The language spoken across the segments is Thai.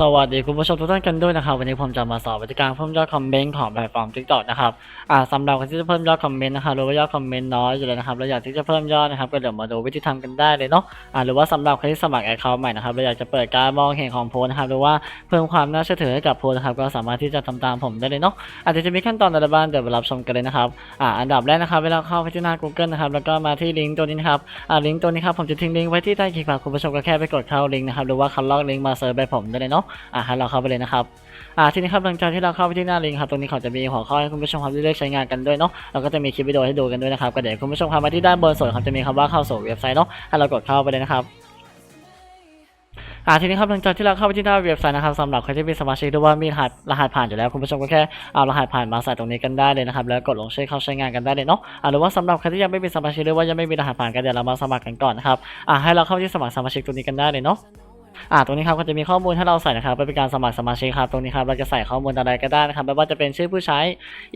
สวัสดีคุณผู้ชมทุกท่านกันด้วยนะครับ วันนี้ผมจะมาสอนวิธีการเพิ่มยอดคอมเมนต์ของแพลตฟอร์ม TikTok นะครับอ่าสำหรับคนที่จะเพิ่มยอดคอมเมนต์นะครับหรือว่ายอดคอมเมนต์น้อยอยู่เลยนะครับเราอยากที่จะเพิ่มยอดนะครับก็เดี๋ยวมาดูวิธีทำกันได้เลยเนาะอ่าหรือว่าสำหรับใคนที่สมัครแอคเคาท์ใหม่นะครับเราอยากจะเปิดการมองเห็นของโพสนะครับหรือว่าเพิ่มความน่าเชื่อถือให้กับโพสนะครับก็สามารถที่จะทำตามผมได้เลยเนาะอาจจะจะมีขั้นตอนอะไรบ้างเดี๋ยวมารับชมกันเลยนะครับอ่าอันดับแรกนะครับเวลาเข้าไปที่หน้า Google นะครับแล้วก็มาที่ลิงก์ตัวนี้นะครับอ่าลิงก์ตัวนี้ครับผมจะทิ้งลิงก์ไว้ที่ใต้คลิปครับคุณผู้ชมก็แค่ไปกดเข้าลิงก์นะครับหรือว่าคัดลอกลิงก์มาเซิร์ชไปผมได้เลยเนาะอ่าให้เราเข้าไปเลยนะครับอ่าทีนี้ครับหลังจากที่เราเข้าไปที่หน้าลิงก์ครับตรงนี้เขาจะมีหัวข้อให้คุณผู้ชมครับเลือกใช้งานกันด้วยเนาะแล้วก็จะมีคลิปวิดีโอให้ดูกันด้วยนะครับก็เดี๋ยวคุณผู้ชมครับมาที่ด้านบนส่วนครับจะมีคำว่าเข้าสู่เว็บไซต์เนาะให้เรากดเข้าไปเลยนะครับอ่าทีนี้ครับหลังจากที่เราเข้าไปที่หน้าเว็บไซต์นะครับสำหรับใครที่เป็นสมาชิกหรือว่ามีรหัสรหัสผ่านอยู่แล้วคุณผู้ชมก็แค่เอารหัสผ่านมาใส่ตรงนี้กันได้เลยนะครับแล้วกดลงชื่อเข้าใช้งานกันได้เลยเนาะอ่าหรือว่าสำหรับใครที่ยังไม่เป็นสมาชิกหรือว่ายังไม่มีรหัสผ่านกันเดี๋ยวเรามาสมัครกันก่อนนะครับอ่าให้เราเข้าที่สมัครสมาชิกตรงนี้กันได้เลยเนาะ อ่าตรงนี้ครับก็จะมีข้อมูลให้เราใส่นะครับเพื่อเป็นการสมัครสมาชิกครับตรงนี้ครับเราจะใส่ข้อมูลอะไรก็ได้นะครับไม่ว่าจะเป็นชื่อผู้ใช้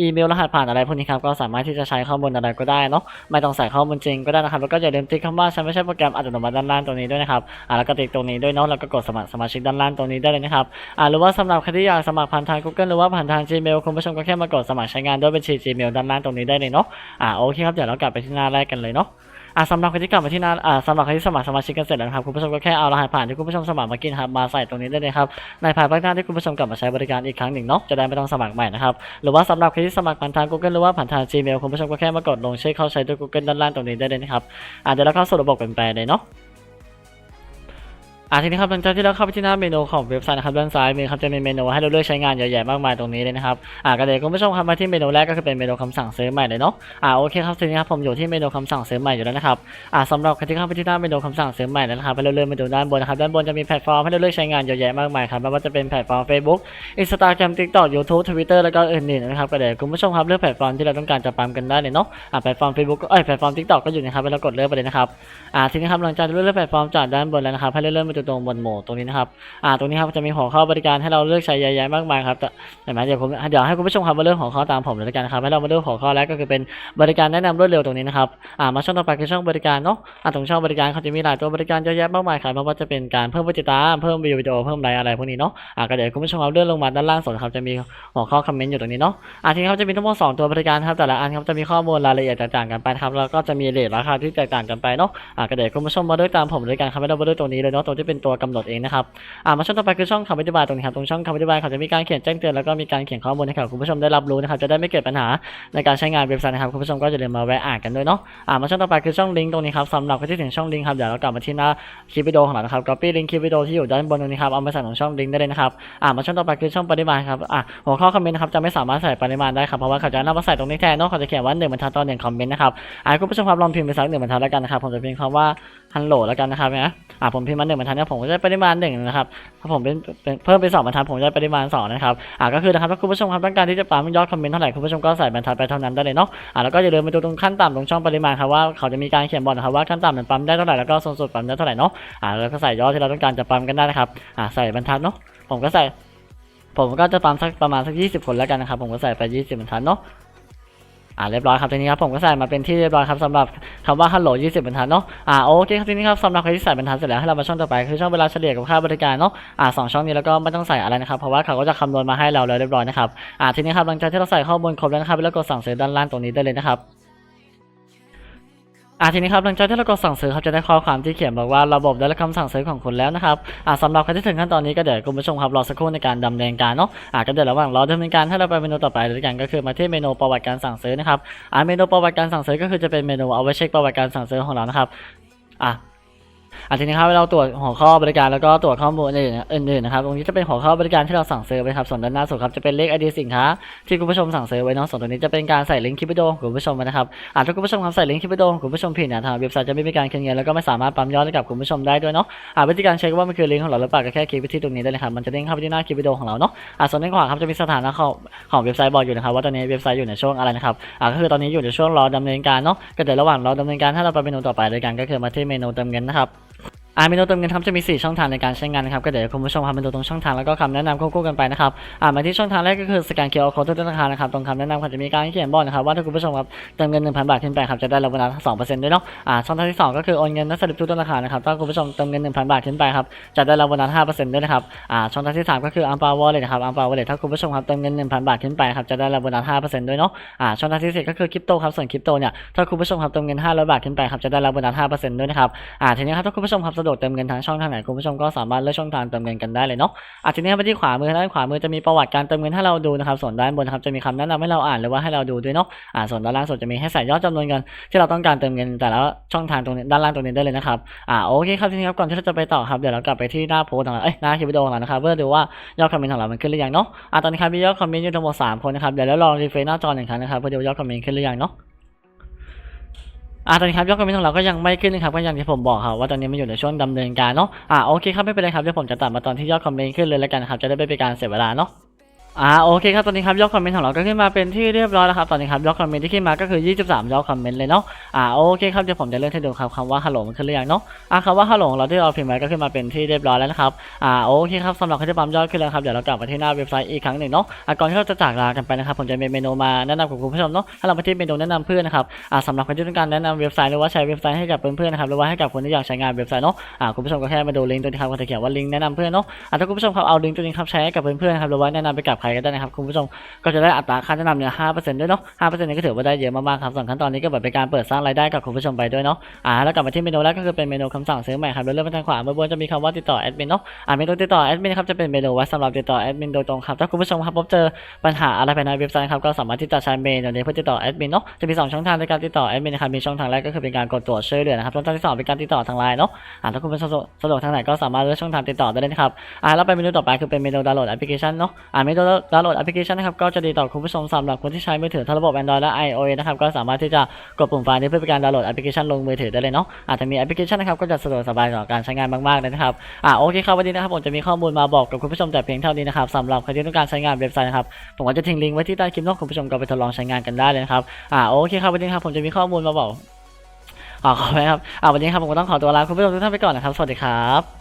อีเมลรหัสผ่านอะไรพวกนี้ครับก็สามารถที่จะใช้ข้อมูลอะไรก็ได้เนาะไม่ต้องใส่ข้อมูลจริงก็ได้นะครับแล้วก็อย่าลืมติ๊กคำว่าฉันไม่ใช่โปรแกรมอัตโนมัติด้านล่างตรงนี้ด้วยนะครับอ่าแล้วก็ติ๊กตรงนี้ด้วยเนาะแล้วก็กดสมัครสมาชิกด้านล่างตรงนี้ได้เลยนะครับอ่าหรือว่าสำหรับใครที่อยากสมัครผ่านทาง Google หรือว่าผ่านทาง Gmail คุณผู้ชมก็แค่มากดสมัครใช้งานด้วยบัญชี Gmail ด้านล่างตรงนี้ได้เลยเนาะอ่าโอเคครับเดี๋ยวเรากลับไปที่หน้าแรกกันเลยเนาะ อ่าสำหรับใครที่กลับมาที่หนั่นอ่าสำหรับใครที่สมัครสมาชิกกันเสร็จแล้วนะครับคุณผู้ชมก็แค่เอารหัสผ่านที่คุณผู้ชมสมัครมากินครับมาใส่ตรงนี้ได้เลยครับในภายภาคหน้าที่คุณผู้ชมกลับมาใช้บริการอีกครั้งหนึ่งเนาะจะได้ไม่ต้องสมัครใหม่นะครับหรือว่าสำหรับใครที่สมัครผ่านทาง Google หรือว่าผ่านทาง Gmail คุณผู้ชมก็แค่มากดลงชื่อเข้าใช้ด้วย Google ด้านล่างตรงนี้ได้เลยนะครับอ่าเดี๋ยวเราเข้าสู่ระบบกันแปลเลยเนาะ อ่าทีนี้ครับหลังจากที่เราเข้าไปที่หน้าเมนูของเว็บไซต์นะครับด้านซ้ายมือครับจะมีเมนูให้เราเลือกใช้งานเยอะแยะมากมายตรงนี้เลยนะครับอ่าก็เดี๋ยวคุณผู้ชมครับมาที่เมนูแรกก็คือเป็นเมนูคำสั่งซื้อใหม่เลยเนาะอ่าโอเคครับทีนี้ครับผมอยู่ที่เมนูคำสั่งซื้อใหม่อยู่แล้วนะครับอ่าสำหรับใครที่เข้าไปที่หน้าเมนูคำสั่งซื้อใหม่นะครับให้เราเลื่อนมาดูด้านบนนะครับด้านบนจะมีแพลตฟอร์มให้เราเลือกใช้งานเยอะแยะมากมายครับไม่ว่าจะเป็นแพลตฟอร์ม Facebook Instagram TikTok YouTube Twitter แล้วก็อื่นๆนะครับก็เดี๋ยวคุณผู้ชมครับเลือกแพลตฟอร์มที่เราต้องการจะปั๊มกันได้เลยเนาะอ่าแพลตฟอร์ม Facebook เอ้ยแพลตฟอร์ม TikTok ก็อยู่นะครับให้เรากดเลือกไปเลยนะครับอ่าทีนี้ครับหลังจากเลือกแพลตฟอร์มจากด้านบนแล้วนะครับให้เลื่อนไปดูตรงบนโหมดตรงนี้นะครับอ่าตรงนี้ครับจะมีหัวข้อบริการให้เราเลือกใช้เยอะแยะมากมายครับแต่เห็นไหมเดี๋ยวผมเดี๋ยวให้คุณผู้ชมครับมาเลือกหัวข้อตามผมเลยละกันครับให้เรามาเลือกหัวข้อแรกก็คือเป็นบริการแนะนำรวดเร็วตรงนี้นะครับอ่ามาช่องต่อไปคือช่องบริการเนาะอ่าตรงช่องบริการเขาจะมีหลายตัวบริการเยอะแยะมากมายครับไม่ว่าจะเป็นการเพิ่มผู้ติดตามเพิ่มวิววิดีโอเพิ่มไลค์อะไรพวกนี้เนาะอ่าก็เดี๋ยวคุณผู้ชมครับเลื่อนลงมาด้านล่างสุดครับจะมีหัวข้อคอมเมนต์อยู่ตรงนี้เนาะอ่าทีนี้เขาจะมีทั้งหมดสองตัวบริการครับแต่ละอันครับจะมีข้อมูลรายละเอียดต่างกันไปครับแล้วก็จะมีเรทราคาที่แตกต่างกันไปเนาะอ่าก็เดี๋ยวคุณผู้ชมมาเลือกตามผมเลยกันครับไม่ต้องมาเลือกตรงนี้เลยเนาะตรงที่เป็นตัวกำหนดเองนะครับอ่ามาช่องต่อไปคือช่องคำอธิบายตรงนี้ครับตรงช่องคำอธิบายเขาจะมีการเขียนแจ้งเตือนแล้วก็มีการเขียนข้อมูลให้กับคุณผู้ชมได้รับรู้นะครับจะได้ไม่เกิดปัญหาในการใช้งานเว็บไซต์นะครับคุณผู้ชมก็จะเดินมาแวะอ่านกันด้วยเนาะอ่ามาช่องต่อไปคือช่องลิงก์ตรงนี้ครับสำหรับใครที่ถึงช่องลิงก์ครับเดี๋ยวเรากลับมาที่หน้าคลิปวิดีโอของเรานะครับ copy ลิงก์คลิปวิดีโอที่อยู่ด้านบนตรงนี้ครับเอามาใส่ของช่องลิงก์ได้เลยนะครับอ่ามาช่องต่อไปคือช่องปริมาณครับอ่าหัวข้อคอมเมนต์นะครับจะไม่สามารถใส่ปริมาณได้ครับเพราะว่าเขาจะนำมาใส่ตรงนี้แทนเนาะเขาจะเขียนว่าหนึ่งบรรทัดต่อหนึ่งคอมเมนต์นะครับอ่าคุณผู้ชมครับลองพิมพ์ไปสักหนึ่งบรรทัดแล้วกันนะครับผมจะพิมพ์คำว่าฮัลโหลแล้วกันนะครับนะอ่าผมพิมพ์มาหนึ่งบรรทัดเนี่ยผมก็จะได้ปริมาณหนึ่งนะครับถ้าผมเป็นเพิ่มเป็นสองบรรทัดผมจะได้ปริมาณสองนะครับอ่าก็คือนะครับถ้าคุณผู้ชมครับต้องการที่จะปั๊มยอดคอมเมนต์เท่าไหร่คุณผู้ชมก็ใส่บรรทัดไปเท่านั้นได้เลยเนาะอ่าแล้วก็อย่าลืมไปดูตรงขั้นต่ำตรงช่องปริมาณครับว่าเขาจะมีการเขียนบอกนะครับว่าขั้นต่ำมันปั๊มได้เท่าไหร่แล้วก็สูงสุดปั๊มได้เท่าไหร่เนาะอ่าแล้วก็ใส่ยอดที่เราต้องการจะปั๊มกันได้นะครับอ่าใส่บรรทัดเนาะผมก็ใส่ผมก็จะปั๊มสักประมาณสักยี่สิบคนแล้วกันนะครับ ผมก็ใส่ไปยี่สิบบรรทัดเนาะ อ่าเรียบร้อยครับทีนี้ครับผมก็ใส่มาเป็นที่เรียบร้อยครับสำหรับคำว่าฮัลโหล20บรรทัดเนาะอ่าโอเคครับทีนี้ครับสำหรับใครที่ใส่บรรทัดเสร็จแล้วให้เรามาช่องต่อไปคือช่องเวลาเฉลี่ยกับค่าบริการเนาะอ่าสองช่องนี้แล้วก็ไม่ต้องใส่อะไรนะครับเพราะว่าเขาก็จะคำนวณมาให้เราแล้วเรียบร้อยนะครับอ่าทีนี้ครับหลังจากที่เราใส่ข้อมูลครบแล้วนะครับแล้วกดสั่งซื้อด้านล่างตรงนี้ได้เลยนะครับ อะทีนี้ครับหลังจากที่เรากดสั่งซื้อครับจะได้ข้อความที่เขียนบอกว่าระบบได้รับคำสั่งซื้อของคุณแล้วนะครับอะสำหรับใครที่ถึงขั้นตอนนี้ก็เดี๋ยวคุณผู้ชมครับรอสักครู่ในการดำเนินการเนาะอะก็เดี๋ยวระหว่างรอดำเนินการให้เราไปเมนูต่อไปด้วยกันก็คือมาที่เมนูประวัติการสั่งซื้อนะครับอะเมนูประวัติการสั่งซื้อก็คือจะเป็นเมนูเอาไว้เช็คประวัติการสั่งซื้อของเรานะครับอะาอะทีนี้ครับเราตรวจหัวข้อบริการแล้วก็ตรวจข้อมูลอื่นๆอื่นนะครับตรงนี้จะเป็นหัวข้อบริการที่เราสั่งซื้อไว้ครับส่วนด้านหน้าสุดครับจะเป็นเลข ID สินค้าที่คุณผู้ชมสั่งซื้อไว้นาะส่วนตรงนี้จะเป็นการใส่ลิงก์คลิปวิดีโอของคุณผู้ชมนะครับอะถ้าคุณผู้ชมครับใส่ลิงก์คลิปวิดีโอของคุณผู้ชมผิดนี่ยทางเว็บไซต์จะไม่มีการคืนเงินแล้วก็ไม่สามารถปั๊มยอดให้กับคุณผู้ชมได้ด้วยเนาะอะวิธีการเช็คว่ามันคือลิงก์ของเราหรือเปล่าก็แค่คลิกไปที่ตรงนี้ได้เลยครับมันจะเด้งเข้าไปที่หน้าคลิปวิดีโอของเราเนาะอะส่วนด้านขวาครับจะมีสถานะของของเว็บไซต์บอกอยู่นะครับว่าตอนนี้เว็บไซต์อยู่ในช่วงอะไรนะครับอะก็คือตอนนี้อยู่ในช่วงรอดำเนินการเนาะก็เดี๋ยวระหว่างรอดำเนินการถ้าเราไปเมนูต่อไปเลยกันก็คือมาที่เมนูเติมเงินนะครับ อาเมนูเติมเงินครับจะมี 4 ช่องทางในการใช้งานนะครับก็เดี๋ยวคุณผู้ชมครับมาดูตรงช่องทางแล้วก็คำแนะนำควบคู่กันไปนะครับอ่ามาที่ช่องทางแรกก็คือสแกน QR Code ทุกธนาคารนะครับตรงคำแนะนำครับจะมีการเขียนบอกนะครับว่าถ้าคุณผู้ชมครับเติมเงิน 1,000 บาทขึ้นไปครับจะได้รับโบนัส2%ด้วยเนาะอ่าช่องทางที่ 2 ก็คือโอนเงินนัสลิปทุกธนาคารนะครับถ้าคุณผู้ชมเติมเงิน 1,000 บาทขึ้นไปครับจะได้รับโบนัส5%ด้วยนะครับอ่าช่องทางที่ 3 ก็คืออัมปาวอลเลยนะครับอัมปาวอลเลยถ้าคุณผู้ชมครับเติมเงิน 1,000 บาทขึ้นไปครับจะได้รับโบนัส5%ด้วยเนาะอ่าช่องทางที่สี่ก็คือคริปโตครับส่วนคริปโตเนี่ยถ้าคุณผู้ชมครับเติมเงิน500บาทขึ้นไปครับจะได้รับโบนัส5%ด้วยนะครับอ่าทีนี้ครับถ้าคุณผู้ชมครับสะดวกเติมเงินทางช่องทางไหนคุณผู้ชมก็สามารถเลือกช่องทางเติมเงินกันได้เลยเนาะอาทีนี้ไปที่ขวามือด้านขวามือจะมีประวัติการเติมเงินให้เราดูนะครับส่วนด้านบนนะครับจะมีคำแนะนำให้เราอ่านหรือว่าให้เราดูด้วยเนาะอ่าส่วนด้านล่างสุดจะมีให้ใส่ยอดจำนวนเงินที่เราต้องการเติมเงินแต่ละช่องทางตรงนี้ด้านล่างตรงนี้ได้เลยนะครับอ่าโอเคครับทีนี้ครับก่อนที่เราจะไปต่อครับเดี๋ยวเรากลับไปที่หน้าโพสต์ของเราเอ้ยหน้าคลิปวิดีโอของเรานะครับเพื่อดูว่ายอดคอมเมนต์ของเรามันขึ้นหรือยังเนาะอ่าตอนนี้ครับมียอดคอมเมนต์อยู่ทั้งหมดสามคนนะครับเดี๋ยวเราลองรีเฟรชหน้าจอหนึ่งครั้งนะครับเพื่อดูยอดคอมเมนต์ขึ้นหรือยังเนาะ อะตอนนี้ครับยอดคอมเมนต์ของเราก็ยังไม่ขึ้นนะครับก็อย่างที่ผมบอกครับว่าตอนนี้มันอยู่ในช่วงดำเนินการเนาะอะโอเคครับไม่เป็นไรครับเดี๋ยวผมจะตัดมาตอนที่ยอดคอมเมนต์ขึ้นเลยแล้วกันครับจะได้ไม่เป็นการเสียเวลาเนาะ อ่าโอเคครับตอนนี้ครับยอดคอมเมนต์ของเราก็ขึ้นมาเป็นที่เรียบร้อยแล้วครับตอนนี้ครับยอดคอมเมนต์ที่ขึ้นมาก็คือ 23 ยอดคอมเมนต์เลยเนาะอ่าโอเคครับเดี๋ยวผมจะเลื่อนให้ดูครับคำว่าฮัลโหลมันขึ้นหรือยังเนาะอ่าคำว่าฮัลโหลเราที่เราพิมพ์ไว้ก็ขึ้นมาเป็นที่เรียบร้อยแล้วนะครับอ่าโอเคครับสำหรับใครที่ปั๊มยอดขึ้นแล้วครับเดี๋ยวเรากลับมาที่หน้าเว็บไซต์อีกครั้งหนึ่งเนาะอ่าก่อนที่เราจะจากลากันไปนะครับผมจะมีเมนูมาแนะนำกับคุณผู้ชมเนาะถ้าเราไปที่เมนูแนะนำเพื่อนนะครับอ่าสำหรับคนที่ต้องการแนะนำเว็บไซต์หรือว่าใช้เว็บไซต์ให้กับเพื่อนๆนะครับหรือว่าให้กับคนที่อยากใช้งานเว็บไซต์เนาะอ่าคุณผู้ชมก็แค่มาดูลิงก์ตัวนี้ครับก็จะเขียนว่าลิงก์แนะนำเพื่อนเนาะอ่าถ้าคุณผู้ชมครับเอาลิงก์ตัวนี้ครับใช้ให้กับเพื่อนๆครับหรือว่าแนะนำไปกับใครก็ได้นะครับคุณผู้ชมก็จะได้อัตราค่าแนะนำเนี่ยห้าเปอร์เซ็นต์ด้วยเนาะห้าเปอร์เซ็นต์นี้ก็ถือว่าได้เยอะมากๆครับส่วนขั้นตอนนี้ก็แบบเป็นการเปิดสร้างรายได้กับคุณผู้ชมไปด้วยเนาะอ่าแล้วกลับมาที่เมนูแรกก็คือเป็นเมนูคำสั่งซื้อใหม่ครับโดยเริ่มไปทางขวาเมื่อบนจะมีคำว่าติดต่อแอดมินเนาะอ่าเมนูติดต่อแอดมินครับจะเป็นเมนูไว้สำหรับติดต่อแอดมินโดยตรงครับถ้าคุณผู้ชมครับพบเจอปัญหาอะไรภายในเว็บไซต์ครับก็สามารถที่จะใช้เมนูนี้เพื่อติดต่อแอดมินเนาะจะมีสองช่องทางในการติดต่อแอดมินนะครับมีช่องทางแรกก็คือเป็นการกดตรวจช่วยเหลือนะครับช่องทางที่สองเป็นการติดต่อทางไลน์เนาะอ่าถ้าคุณเป็นสะดวกสะดวกทางไหนก็สามารถเลือกช่องทางติดต่อได้เลยนะครับอ่าแล้วไปเมนูต่อไปคือเป็นเมนูดาวน์โหลดแอปพลิเคชันเนาะอ่าเมนูดดาวน์โหลดแอปพลิเคชันนะครับก็จะดีต่อคุณผู้ชมสำหรับคนที่ใช้มือถือทั้งระบบ Android และ iOS นะครับก็สามารถที่จะกดปุ่มไฟล์นี้เพื่อเป็นการดาวน์โหลดแอปพลิเคชันลงมือถือได้เลยเนาะอาจจะมีแอปพลิเคชันนะครับก็จะสะดวกสบายต่อการใช้งานมากๆเลยนะครับอ่าโอเคครับวันนี้นะครับผมจะมีข้อมูลมาบอกกับคุณผู้ชมแต่เพียงเท่านี้นะครับสำหรับใครที่ต้องการใช้งานเว็บไซต์นะครับผมก็จะทิ้งลิงก์ไว้ที่ใต้คลิปเนาะคุณผู้ชมก็ไปทดลองใช้งานกันได้เลยนะครับอ่าโอเคครับวันนี้ครับผมจะมีข้อมูลมาบอกขอขอบคุณครับอ่าวันนี้ครับผมก็ต้องขอตัวลาคุณผู้ชมทุกท่านไปก่อนนะครับสวัสดีครับ